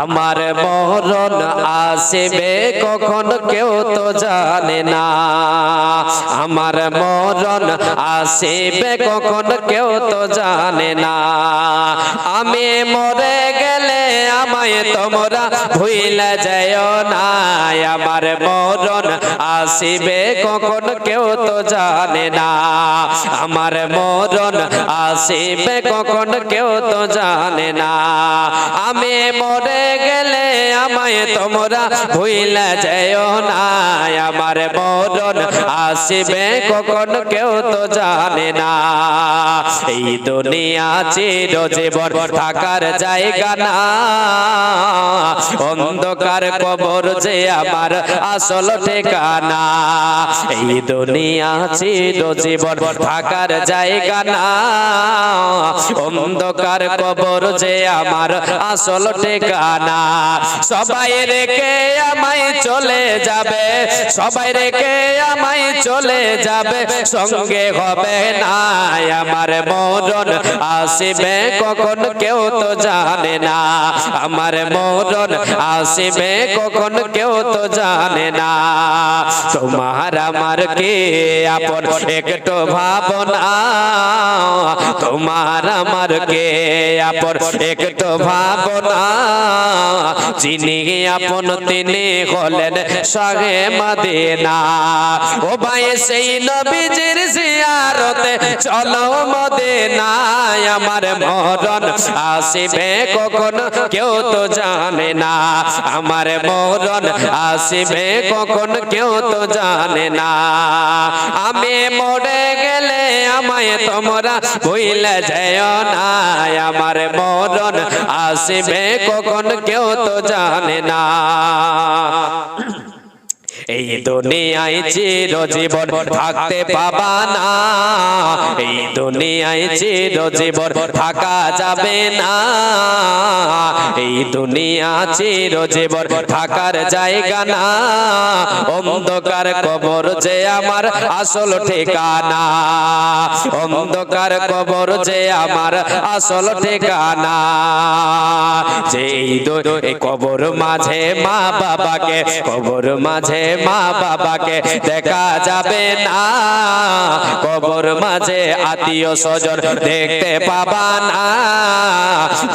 আমার মরণ আসবে কখন কেউ তো জানে না। আমার মরণ আসবে কখন কেউ তো জানে না। আমি মরে গেলে আমায় তোমরা ভুইলা যায় না। আমার মরণ আসবে কখন কেউ তো জানে না। আমার মরণ আসবে কখন কেউ তো জানে না। আমি মরে গেলে আমায় তোমরা ভুইলা যায় না। আমার মরণ আসবে কখন কেউ তো জানে না। এই দুনিয়া চির জীবন থাকার জায়গা না। অন্ধকার কবর যে আমার আসল ঠিকানা। এই দুনিয়া চির জীবন থাকার জায়গা না। অন্ধকার কবর যে আমার আসল ঠিকানা। সবাই রেখে আমায় চলে যাবে, সবাই রেখে আমায় চলে যাবে। সঙ্গে হবে না আমার মরণ, আসবে কখন কেউ তো জানে না। আমার মরণ, আসবে কখন কেউ তো জানে না। তোমার আমার কে আপন? একটু ভাবনা তোমার আমার কে আপন? একটু ভাবনা যিনি আপন তিনি হলেন সাগে মদিনা। ও ভাই, সেই নবীজির জিয়ারতে চলো মদিনায়, আমার মরণ আসিবে কখন? কেউ তো জানে না। আমার মরণ আসিবে কখন? কেউ তো জানে না। আমি মরে গেলে আমায় তোমরা ভুইলে যায় না। আমার মরণ আসিবে কখন? কেউ তো জানে না। এই দুনিয়ায় চির জীবন থাকতে পাবা না। এই দুনিয়ায় চির জীবন থাকা যাবে না। এই দুনিয়া চির জীবন থাকার জায়গা না। অন্ধকার কবর যে আমার আসল ঠিকানা। অন্ধকার কবর যে আমার আসল ঠিকানা। এই কবর মাঝে মা বাবাকে কবর মাঝে মা বাবাকে দেখা যাবে না। কবর মাঝে আত্মীয় স্বজন দেখতে পাবা না।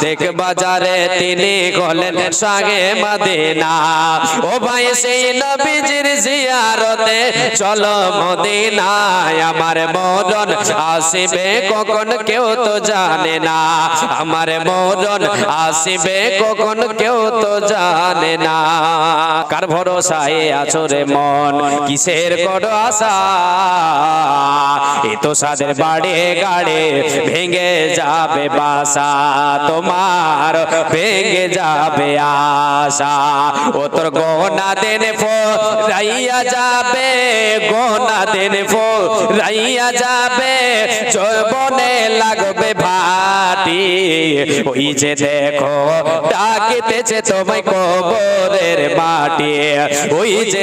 দেখ বাজারে তিনি গলেন সাগে মদিনা। ও ভাই সেই নবীজির জিয়ারতে, চলো মদিনায়। আমার মরণ আসিবে কখন কেউ তো জানে না। আমার মরণ আসিবে কখন কেউ তো জানে না। কার ভরসায় আছো রে মন কিসের বড় আশা? এ তো সাদের বাড়ি গাড়ে ভেঙে যাবে বাসা। তোমার ভেঙে যাবে আশা। ও তোর গোনা দেন ফো রাইয়া যাবে। গোনা দেন ফো রাইয়া যাবে। চবনে লাগবে ভাটি। ওই যে দেখো ডাকিতেছে তোমায় কবরের মাটি। ওই যে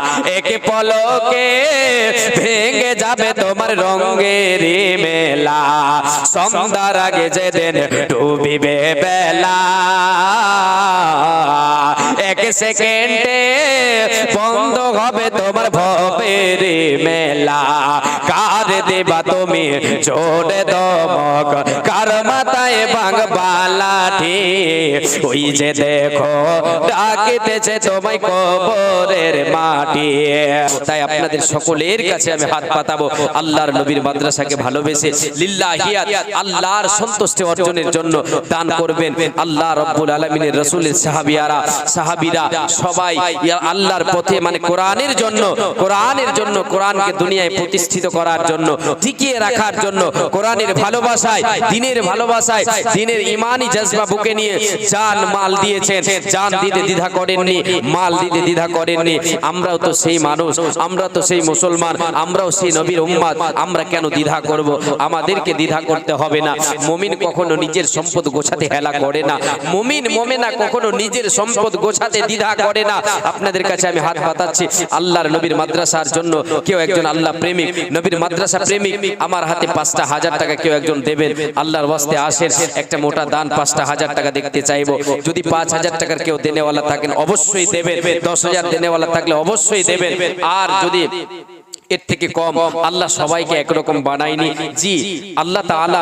এক পলকে ভেঙে যাবে তোমার রঙের মেলা। সন্ধ্যার আগে যেদিন ডুবিবে বেলা, এক সেকেন্ডে বন্ধ হবে তোমার ভবের মেলা। কার দেবা তুমি জোরে দমক, কার মাথায় ভাঙবা লাঠি ওই যে দেখো, ডাকিতেছে তোমায় কবরের মাটি। তাই আপনাদের সকলের কাছে আমি হাত পাতাবো। আল্লাহর নবীর মাদ্রাসাকে ভালোবেসে লিল্লাহিয়াত আল্লাহর সন্তুষ্টি অর্জনের জন্য দান করবেন। আল্লাহ রব্বুল আলমিনের রসুলের সাহাবিয়ারা, সাহাবিরা সবাই আল্লাহর পথে মানে কোরআনের জন্য কোরআনের জন্য, কোরআনকে দুনিয়ায় প্রতিষ্ঠিত করার জন্য, টিকিয়ে রাখার জন্য, কোরআনের ভালোবাসায়, দিনের ভালোবাসায়, দিনের ইমানি জজবা বুকে নিয়ে জান মাল দিয়েছেন। জান দিতে দ্বিধা করেননি, মাল দিতে দ্বিধা করেননি। আমরাও তো সেই মানুষ, আমরা তো সেই মুসলমান, আমরাও সেই নবীর উম্মাদ, আমরা কেন দ্বিধা করব? আমাদেরকে দ্বিধা করতে হবে না। মুমিন কখনো নিজের সম্পদ গোছাতে হেলা করে না। মুমিন, মোমেনা কখনো নিজের সম্পদ গোছাতে দ্বিধা করে না। আপনাদের কাছে আমি হাত পাতাচ্ছি আল্লাহর নবীর মাদ্রাসার জন্য কেউ একজন আল্লাহ প্রেমিক, নবীর মাদ্রাসা প্রেমিক, আমার হাতে পাঁচটা হাজার টাকা কেউ একজন দেবেন। আল্লাহর ওয়াস্তে আসেন, একটা মোটা দান পাঁচটা হাজার টাকা দেখতে চাইব। যদি পাঁচ হাজার টাকার কেউ দেনেওয়ালা থাকেন, অবশ্যই দেবেন। দশ হাজার দেনেওয়ালা থাকলে অবশ্যই দেবেন। আর যদি এর থেকে কম আল্লাহ সবাইকে একরকম বানায়নি। জি, আল্লাহ তাআলা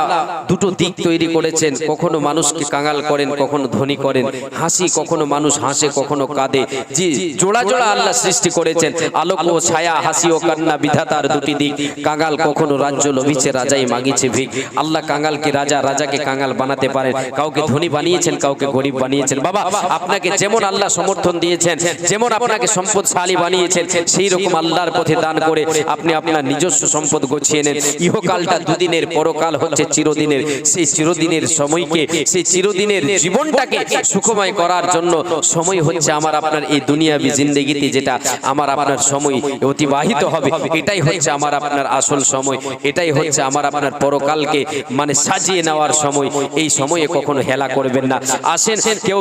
দুটো দিক তৈরি করেছেন। কখনো মানুষকে কাঙাল করেন, কখনো ধনী করেন। হাসি কখনো মানুষ হাসে, কখনো কাঁদে। জি, জোড়া জোড়া আল্লাহ সৃষ্টি করেছেন। আলোক ও ছায়া, হাসি ও কান্না বিধাতার দুটি দিক। কাঙাল কখনো রাজ্য লোভিছে, রাজাই মাগিছে ভিক। আল্লাহ কাঙালকে রাজা, রাজাকে কাঙাল বানাতে পারেন। কাউকে ধনী বানিয়েছেন, কাউকে গরিব বানিয়েছেন। বাবা, আপনাকে যেমন আল্লাহ সমর্থন দিয়েছেন, যেমন আপনাকে সম্পদশালী বানিয়েছেন সেই রকম আল্লাহর পথে দান করে আপনি আপনার নিজস্ব সম্পদ গোছিয়ে নেন। ইহকালটা দুদিনের, পরকাল হচ্ছে চিরদিনের। সেই চিরদিনের সময়কে, সেই চিরদিনের জীবনটাকে সুখময় করার জন্য সময় হচ্ছে আমার আপনার এই দুনিয়াবি জিন্দগিতে, যেটা আমার আপনার সময় অতিবাহিত হবে। এটাই হচ্ছে আমার আপনার আসল সময়। এটাই হচ্ছে আমার আপনার পরকালকে মানে সাজিয়ে নেওয়ার সময়। এই সময়ে কখনো হেলা করবেন না। আসেন, কেউ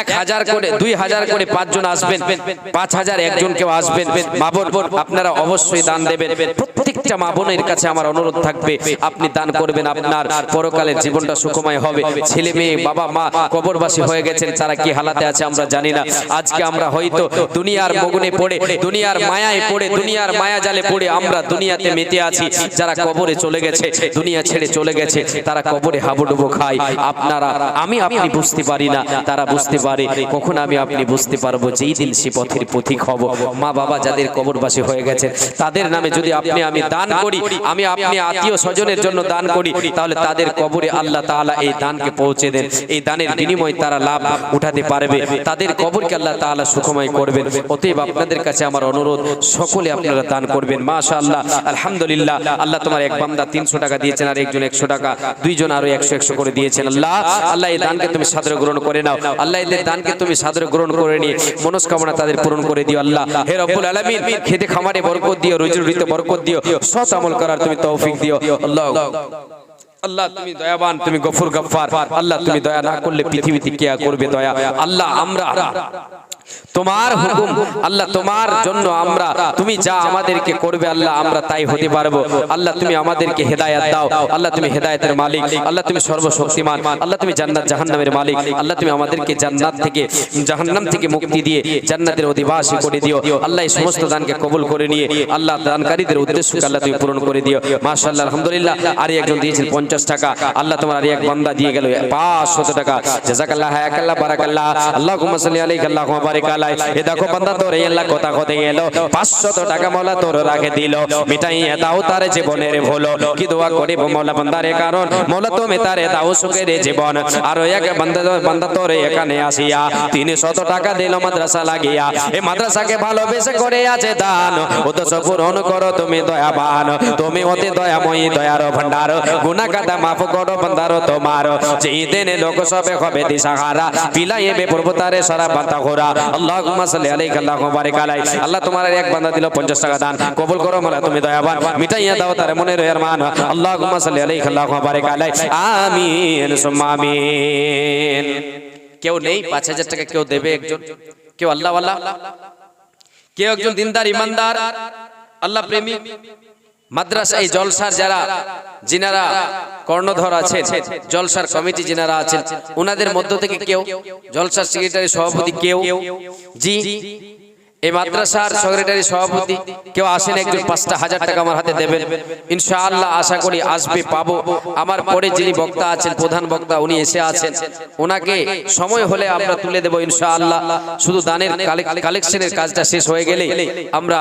এক হাজার করে, দুই হাজার করে পাঁচজন আসবেন। পাঁচ হাজার একজন কেউ আসবেন। মা আপনারা অবশ্যই দান দেবেন। প্রত্যেকটা মা বোনের কাছে আমার অনুরোধ থাকবে, আপনি দান করবেন আপনার পরকালের জীবনটা সুখময় হবে। ছেলে মেয়ে, বাবা মা কবরবাসী হয়ে গেছেন, তারা কি হালাতে আছে আমরা জানি না। আজকে আমরা হয়তো দুনিয়ার মগুনে পড়ে, দুনিয়ার মায়ায় পড়ে, দুনিয়ার মায়া জালে পড়ে আমরা দুনিয়াতে মেতে আছি। যারা কবরে চলে গেছে, দুনিয়া ছেড়ে চলে গেছে, তারা কবরে হাবুডুবু খায়। আপনারা, আমি আপনি বুঝতে পারি না, তারা বুঝতে পারে। কখন আমি আপনি বুঝতে পারব যেই দিন সে পথের পথিক হব? মা বাবা যাদের কবরবাসী হয়ে গেছে তাদের নামে যদি আপনি আমি দান করি, আমি আপনি আত্মীয় স্বজনের জন্য দান করি, তাহলে তাদের কবরে আল্লাহ তাআলা এই দানকে পৌঁছে দেন। এই দানের বিনিময়ে তারা লাভ উঠাতে পারবে। তাদের কবরকে আল্লাহ তাআলা সুখময় করবেন। অতএব আপনাদের কাছে আমার অনুরোধ, সকলে আপনারা দান করবেন। মাশাআল্লাহ, আলহামদুলিল্লাহ, আল্লাহ তোমার এক বান্দা তিনশো টাকা দিয়েছেন আর একজন একশো টাকা, দুইজন আরও একশো একশো করে দিয়েছেন। আল্লাহ আল্লাহ এই দানকে তুমি সাদরে গ্রহণ করে নাও। আল্লাহ এদের দানকে তুমি সাদরে গ্রহণ করে নিয়ে মনস্কামনা তাদের পূরণ করে দিও। আল্লাহ, হে রব্বুল আলামিন খেতে খামারে বরকত দিও রুজি রুটিতে বরকত দিও সৎ আমল করার তুমি তৌফিক দিও আল্লাহ। আল্লাহ। তুমি দয়াবান তুমি গফুর গফফার আল্লাহ তুমি দয়া না করলে পৃথিবীতে কে করবে দয়া? আল্লাহ আমরা তোমার হুকুম আল্লাহ তোমার জন্য আমরা তুমি যা আমাদেরকে করবে আল্লাহ আমরা তাই হতে পারব। আল্লাহ তুমি আমাদেরকে হেদায়াত দাও। আল্লাহ তুমি হেদায়েতের মালিক। আল্লাহ তুমি সর্বশক্তিমান। আল্লাহ তুমি জান্নাত জাহান্নামের মালিক। আল্লাহ তুমি আমাদেরকে জান্নাত থেকে জাহান্নাম থেকে মুক্তি দিয়ে জান্নাতের অধিবাসী করে দিও। আল্লাহ এই সমস্ত দানকে কবুল করে নিয়ে আল্লাহ দানকারীদের উদ্দেশ্যকে আল্লাহ তুমি পূরণ করে দিও। মাশাআল্লাহ আলহামদুলিল্লাহ। আর একজন দিয়েছেন পঞ্চাশ টাকা। আল্লাহ তোমার আর এক বান্দা দিয়ে গেল পাঁচশত টাকা। জাজাকাল্লাহ হায়াকাল্লাহ বারাকাল্লাহ আল্লাহ সাল্লি আলাইহি আল্লাহ বারিক আলাই এ দেখো বান্দা তোর আল্লাহ কথা কথা গেল? 500 টাকা মাওলা তোর রাখে দিল। মিটাই দাও তার জীবনের ভুল। কি দোয়া করিব মাওলা বান্দারে কারণ? মাওলা তুমি তারে দাও সুখের জীবন। আর এক বান্দা বান্দা তোর এখানে আসিয়া 300 টাকা দিল মাদ্রাসা লাগিয়া। এই মাদ্রাসাকে ভালোবেসে করে আছে দান। উদ্দেশ্য পূরণ করো তুমি দয়াবান। তুমি অতি দয়াময়ী দয়ার ভান্ডার গুনাহ কাদা মাফ করো বান্দার তোমার। যেই দিনে লোক সবে হবে দিশাহারা। বিলাইবে পর্বতারে সারা বান্দা ঘোরা আল্লাহুম্মা সাল্লি আলাইহি আল্লাহুম্মা বারিক আলাই। আল্লাহ তোমার এক বান্দা দিল 50 টাকা দান। কবুল করো মালা, তুমি দয়াবান। মিটাইয়া দাও তার মনের রহমান আল্লাহুম্মা সাল্লি আলাইহি আল্লাহুম্মা বারিক আলাই। আমিন, সুম্মা আমিন। কেউ নেই 5000 টাকা কেউ দেবে একজন। কেউ আল্লাহ ওয়ালা কেউ একজন দিনদার, ইমানদার। আল্লাহ প্রেমী মাদ্রাসা, এই জলসার যারা, যিনারা কর্ণধর আছেন, জলসার কমিটি যিনারা আছেন ওনাদের মধ্য থেকে কেউ, জলসার সেক্রেটারি সভাপতি কেউ, জি, এই মাদ্রাসার সেক্রেটারি সভাপতি কেউ আসেন, একজন পাঁচটা হাজার টাকা আমার হাতে দেবেন। ইনশাআল্লাহ আশা করি আসবে, পাবো। আমার পরে যিনি বক্তা আছেন, প্রধান বক্তা, উনি এসে আছেন। ওনাকে সময় হলে আমরা তুলে দেব ইনশাআল্লাহ। শুধু দানের কালেকশনের কাজটা শেষ হয়ে গেলে আমরা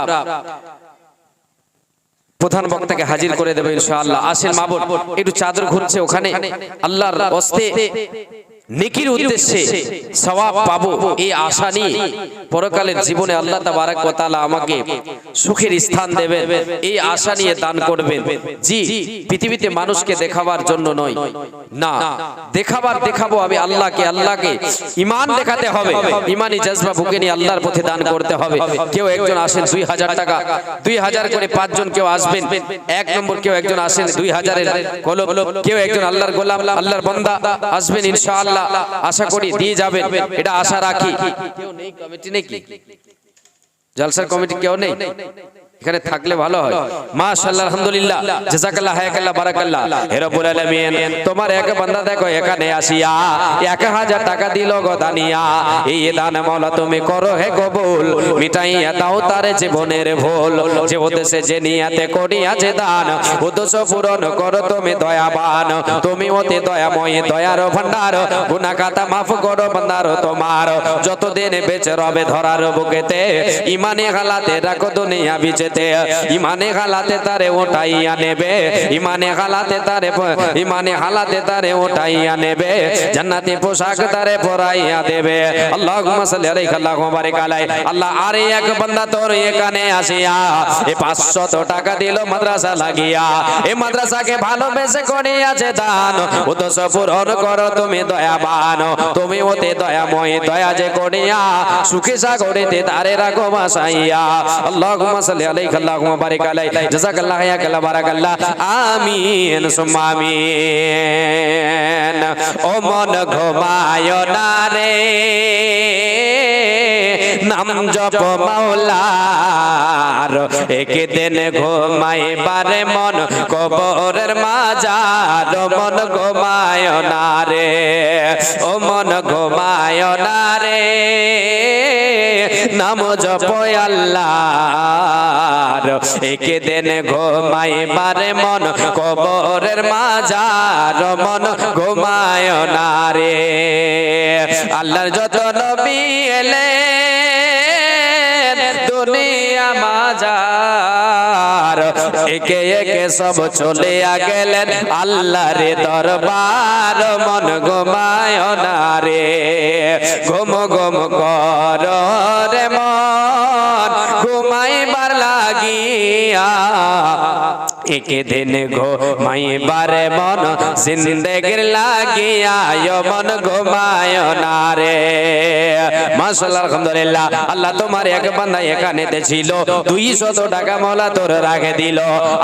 প্রধান বক্তাকে হাজির করে দেবে ইনশাআল্লাহ। আসেন মাবুন একটু চাদর ঘুরছে ওখানে। আল্লাহর হস্তে নেকির উদ্দেশ্যে সওয়াব পাবো এই আশা নিয়ে পরকালের জীবনে আল্লাহ তাবারাক ওয়া তাআলা আমাকে সুখের স্থান দেবেন। এই আশা নিয়ে দান করবেন। জি পৃথিবীতে মানুষকে দেখাবার জন্য নয়। না দেখাবার দেখাবো আমি আল্লাহকে আল্লাহকে। ইমান দেখাতে হবে। ইমানি জজবা বুকে নিয়ে আল্লাহর পথে দান করতে হবে। কেউ একজন আসেন দুই হাজার টাকা দুই হাজার করে পাঁচজন কেউ আসবেন। এক নম্বর কেউ একজন আসেন দুই হাজারের কলম কেউ একজন আল্লাহর গোলাম আল্লাহর বন্দা আসবেন ইনশাআল্লাহ। আশা করি দিয়ে যাবেন এটা আশা রাখি কেউ নেই কমিটি নাকি জলসার কমিটি কেউ নেই এখানে থাকলে ভালো হয়। মাশাআল্লাহ, আলহামদুলিল্লাহ। জাযাকাল্লাহ হায়াকাল্লাহ, বারাকাল্লাহ। হে রব্বুল আলামিন, তোমার এক বান্দা দেখো এখানে আসিয়া 1000 টাকা দিল গো দানিয়া। এই দান মাওলা তুমি করো হে কবুল। মিটাইয়া দাও তার জীবনের ভুল। যে উদ্দেশ্যে যে নিয়াতে করিয়াছে দান, উদ্দেশ্য পূরণ করো তুমি দয়াবান। তুমি অতি দয়াময়, দয়ার ভান্ডার গুনাহ খাতা মাফ করো বান্দার তোমার। যতদিন বেঁচে রবে ধরার বুকেতে, ইমানে হালাতে রাখো দুনিয়া বিচেতে ইমানে হালাতে তারে ওঠাইয়া নেবে, ইমানে হালাতে তারে ইমানে হালাতে তারে ওঠাইয়া নেবে, জান্নাতি পোশাক তারে পরাইয়া দেবে। আল্লাহুম্মা সাল্লি আলাইহি, আল্লাহুম্মা বারিক আলাই আল্লাহ আরে এক বান্দা তোর এখানে আসিয়া, এ 500 টাকা দিল মাদ্রাসা লাগিয়া। এই মাদ্রাসাকে ভালোবেসে করিয়াছে দান। উদ্দেশ্য পূরণ করো তুমি দয়াবান। তুমি ওতে দয়াময়, দয়া যে করিয়া সুখে সাগরেতে তারে রাখো বাসাইয়া। আল্লাহুম্মা সাল্লি আলাইহি আল্লাহুম্মা বারিক আলাই জাযাকাল্লাহ ইয়াকাল্লাহ বারাকাল্লাহ আমিন সুম্মা আমিন ও মন ঘুমায় না রে। নাম জপ মাওলার একে দিন ঘুমাইবারে মন কবরের মাজার, মন ঘুমায় না রে, ও মন ঘুমায় না রে। নাম জপ আল্লাহর একে দিন ঘুমাইবারে মন কবরের মাজার, মন ঘুমায় না রে। আল্লাহর যত নবী এলেন মাজার একে একে সব চলে গেলেন আল্লাহর দরবার। মন ঘুমায় না রে, ঘুম ঘুম কর রে মন। ঘুমাইবার লাগিয়া একে দিন ঘো মাইবারে মন, জিন্দেগির লাগিয়া ইয় মন ঘুমায় না রে। মাশাআল্লাহ, আলহামদুলিল্লাহ, আল্লাহ তোমার এক বান্দা এখানে ছিল 200 টাকা মওলা তোর রাখে দিল,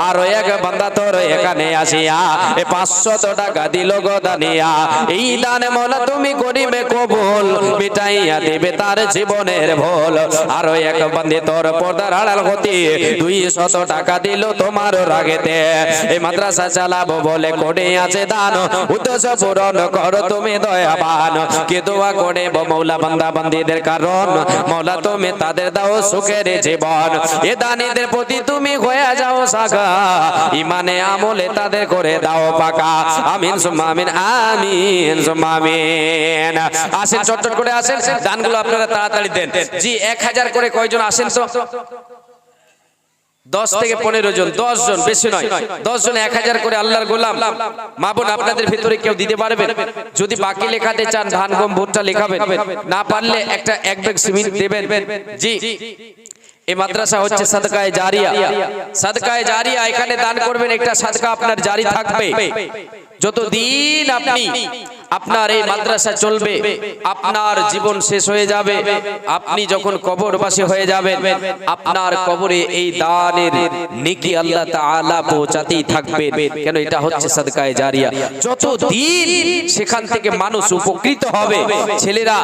আর এক বান্দা তোর এখানে আসিয়া, এ 500 টাকা দিল গো দানিয়া। এই দানে মওলা তুমি করিবে কবুল, মিটাইয়া দেবে তার জীবনের ভুল। আর এক বান্দে তোর পর্দার আড়াল হতে 200 টাকা দিল তোমার রাগেতে এই মাদ্রাসা চালাবো বলে করে আছে দান। উদ্দেশ্য পূরণ করো তুমি দয়াবান। কে দোয়া করে মৌলা বান্দা বান্দিদের কারণ? মৌলা, তুমি তাদের দাও সুখের জীবন। এ দানিদের প্রতি তুমি হয়ে যাও সাগা। ইমানে আমলে তাদের করে দাও পাকা। আমিন, সুম্মা আমিন আমিন, সুম্মা আমিন। আসেন চটচট করে আসেন। দানগুলো আপনারা তাড়াতাড়ি দেন। জি, এক হাজার করে কয়জন আসেন তো? দশ থেকে পনেরো জন দশ জন বেশি নয়। দশ জন এক হাজার করে আল্লাহর গোলাম। মা বোন আপনাদের ভিতরে কেউ দিতে পারবেন যদি বাকি লেখাতে চান ধান গম ভুট্টা লেখাবেন। না পারলে একটা এক ব্যাগ সিমেন্ট দেবেন। জি। এই মাদ্রাসা হচ্ছে সাদকায়ে জারিয়া। সাদকায়ে জারিয়া এখানে দান করবেন একটা সাদকা আপনার জারি থাকবে। যতদিন আপনি আপনার এই মাদ্রাসা চলবে আপনার জীবন শেষ হয়ে যাবে আপনি যখন কবরবাসী হয়ে যাবেন আপনার কবরে এই দানের নেকি আল্লাহ তাআলা পৌঁছাতেই থাকবেন। কেন এটা হচ্ছে সাদকায়ে জারিয়া। যতদিন সেখান থেকে মানুষ উপকৃত হবে ছেলেরা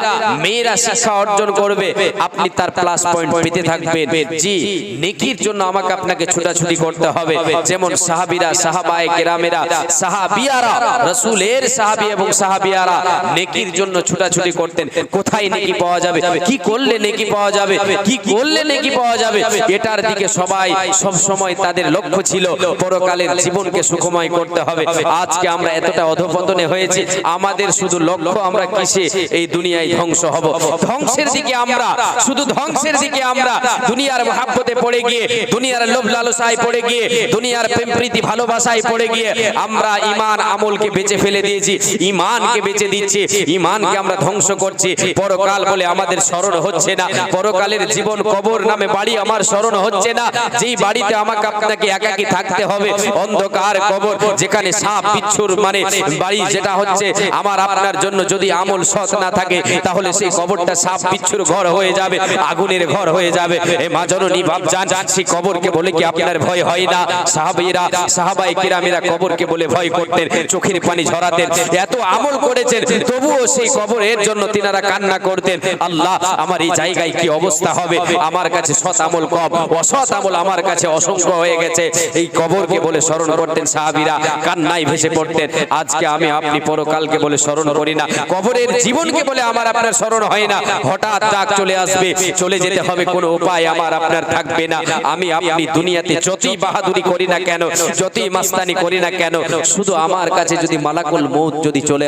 মেয়েরা শিক্ষা অর্জন করবে আপনি তার প্লাস পয়েন্ট পেতে থাকবেন। জি নেকির জন্য আমাকে আপনাকে ছোটাছুটি করতে হবে। যেমন সাহাবীরা সাহাবায়ে কেরামেরা সাহাবিয়ারা রাসূলের সাহাবী এবং সাহাবিয়ারা নেকির জন্য ছোটাছুটি করতেন। কোথায় নেকি পাওয়া যাবে? কি করলে নেকি পাওয়া যাবে? কি করলে নেকি পাওয়া যাবে? এটার দিকে সবাই সব সময় তাদের লক্ষ্য ছিল পরকালের জীবনকে সুখময় করতে হবে। আজকে আমরা এতটা অধপতনে হয়েছে আমাদের শুধু লক্ষ্য আমরা কিসে? এই দুনিয়ায় ধ্বংস হব। ধ্বংসের দিকে আমরা শুধু ধ্বংসের দিকে আমরা দুনিয়ার মহাব্বতে পড়ে গিয়ে দুনিয়ার লোভ লালসায় পড়ে গিয়ে দুনিয়ার প্রেম প্রীতি ভালোবাসায় পড়ে গিয়ে আমরা ইমান আমলকে বেঁচে ফেলে দিয়েছি। ইমান ইমানকে বেঁচে দিচ্ছি ইমানকে আমরা ধ্বংস করছি। পরকাল বলে আমাদের স্মরণ হচ্ছে না পরকালের জীবন কবর নামে বাড়ি আমার স্মরণ হচ্ছে না। যেই বাড়িতে আমাকে আপনাকে একাকি থাকতে হবে অন্ধকার কবর যেখানে সাপ বিচ্ছুর মানে বাড়ি যেটা হচ্ছে আমার আপনার জন্য যদি আমল সৎ না থাকে তাহলে সেই কবরটা সাপ বিচ্ছুর ঘর হয়ে যাবে আগুনের ঘর হয়ে যাবে। এ মা জননী ভাব জান সেই কবরকে বলে কি আপনার ভয় হয় না? সাহাবীরা সাহাবাই কিরামেরা কবরকে বলে ভয় করতেন চোখের পানি ঝরাতেন এত আমল করেছেন, তবুও সেই কবরের জন্য তিনারা কান্না করতেন, আল্লাহ, আমার এই জায়গায় কি অবস্থা হবে? আমার কাছে সৎ আমল কম অসৎ আমল আমার কাছে অসংখ্য হয়ে গেছে। এই কবরকে বলে স্মরণ করতেন সাহাবীরা, কান্নায় ভেসে পড়তেন, আজকে আমি আপনি পরকালকে বলে স্মরণ করি না, কবরের জীবনকে বলে আমার আপনার স্মরণ হয় না, হঠাৎ ডাক চলে আসবে, চলে যেতে হবে, কোনো উপায় আমার আপনার থাকবে না, আমি আপনি দুনিয়াতে যতই বাহাদুরি করি না কেন, যতই মাস্তানি করি না কেন, শুধু আমার কাছে যদি মালাকুল মৌত যদি চলে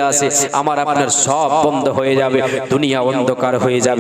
আমার আপনার সব বন্ধ হয়ে যাবে দুনিয়া অন্ধকার হয়ে যাবে।